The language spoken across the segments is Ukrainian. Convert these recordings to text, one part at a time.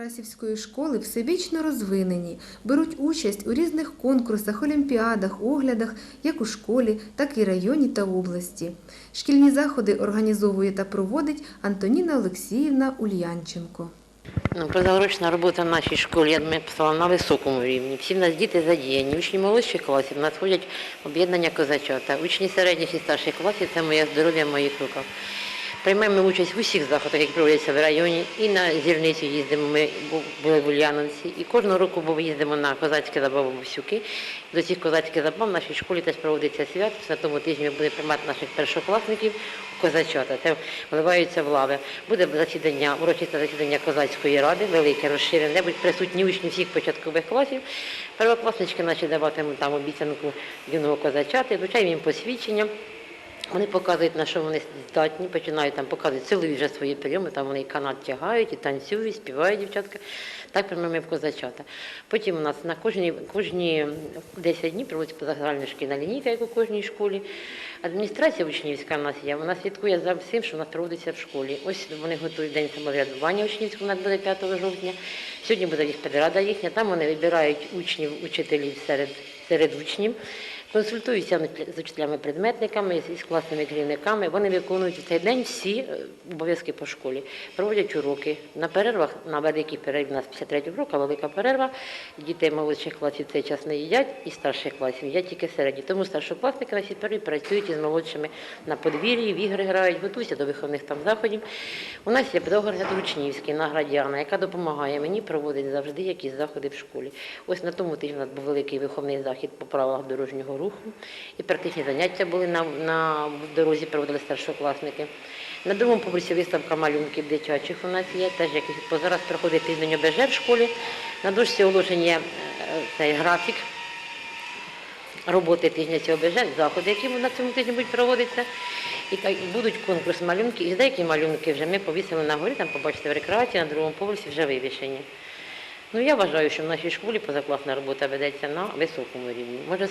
Тарасівської школи всебічно розвинені, беруть участь у різних конкурсах, олімпіадах, оглядах, як у школі, так і районі та області. Шкільні заходи організовує та проводить Антоніна Олексіївна Ульянченко. Ну, Позаурочна робота в нашій школі, я думаю, стала на високому рівні. Всі в нас діти задіяні. Учні молодших класів надходять об'єднання козачата. Учні середніх і старших класів це моє здоров'я в моїх руках. Приймаємо участь в усіх заходах, які проводяться в районі. І на зірницю їздимо. Ми були в Ульяновці. І кожного року їздимо на козацькі забави Бусюки. До цих козацьких забав в нашій школі теж проводиться свято. На тому тижні ми будемо приймати наших першокласників у козачата. Це вливаються в лави. Буде засідання, урочисте засідання козацької ради, велике, розширене, будуть присутні учні всіх початкових класів. Первокласнички наші даватимуть там обіцянку юного козачата, вручаємо їм посвідчення. Вони показують, на що вони здатні, починають там показувати силові вже свої прийоми, там вони і канат тягають, і танцюють, і співають дівчатка. Так прямо в козачата. Потім у нас на кожні, кожні 10 днів проводиться позагальна шкільна лінійка, як у кожній школі. Адміністрація учнівська в нас є, вона слідкує за всім, що у нас проводиться в школі. Ось вони готують день самоврядування учнівського, у нас буде 5 жовтня. Сьогодні буде їх педрада їхня, там вони вибирають учнів, учителів серед, серед учнів. Консультуються з учителями-предметниками, з класними керівниками. Вони виконують в цей день всі е, обов'язки по школі, проводять уроки. На перервах, на великій перерві, у нас 53 урок, а велика перерва. Діти молодших класів цей час не їдять, і старших класів їдять тільки середні. Тому старшокласники на перші працюють із молодшими на подвір'ї, в ігри грають, готуються до виховних там заходів. У нас є педагог Учнівський, Наградяна, яка допомагає мені проводить завжди якісь заходи в школі. Ось на тому тижні у нас був великий виховний захід по правилах дорожнього руху. І практичні заняття були на, на дорозі, проводили старшокласники. На другому поверсі виставка малюнків дитячих у нас є, теж якийсь бо зараз проходить тиждень ОБЖ в школі. На дошці оголошення е, цей графік роботи тижня цього ОБЖ, заходи, які на цьому тижні будуть проводитися. І так, будуть конкурс малюнків. І деякі малюнки вже ми повісили на горі, там побачите в рекреації, на другому поверсі вже вивішені. Ну, я вважаю, що в нашій школі позакласна робота ведеться на високому рівні. Може,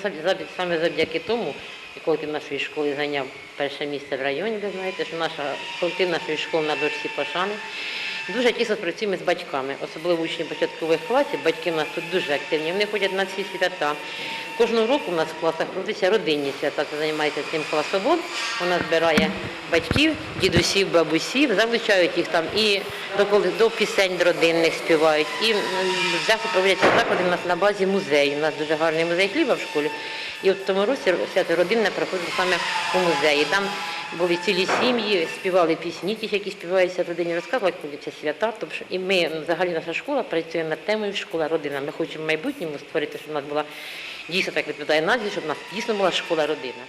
саме завдяки тому, коли в нашої школи зайняв перше місце в районі, ви знаєте, що наша колектив нашої школи на дошці пошани. Дуже тісно працюємо з батьками, особливо учні початкових класів. Батьки в нас тут дуже активні. Вони ходять на всі свята. Кожного року у нас в класах проводяться родинні свята. Це займається цим класовод. Вона збирає батьків, дідусів, бабусів, залучають їх там і до, до пісень родинних співають. І м, проводяться заходи у нас на базі музею. У нас дуже гарний музей хліба в школі. І от в тому році свято родинне проходило саме у музеї. Там були цілі сім'ї, співали пісні, ті, які співаються в родині, розказували, коли це свята. Тобто, і ми, ну, взагалі, наша школа працює над темою школа родина. Ми хочемо в майбутньому створити, щоб у нас була дійсно так відповідає назві, щоб у нас дійсно була школа родина.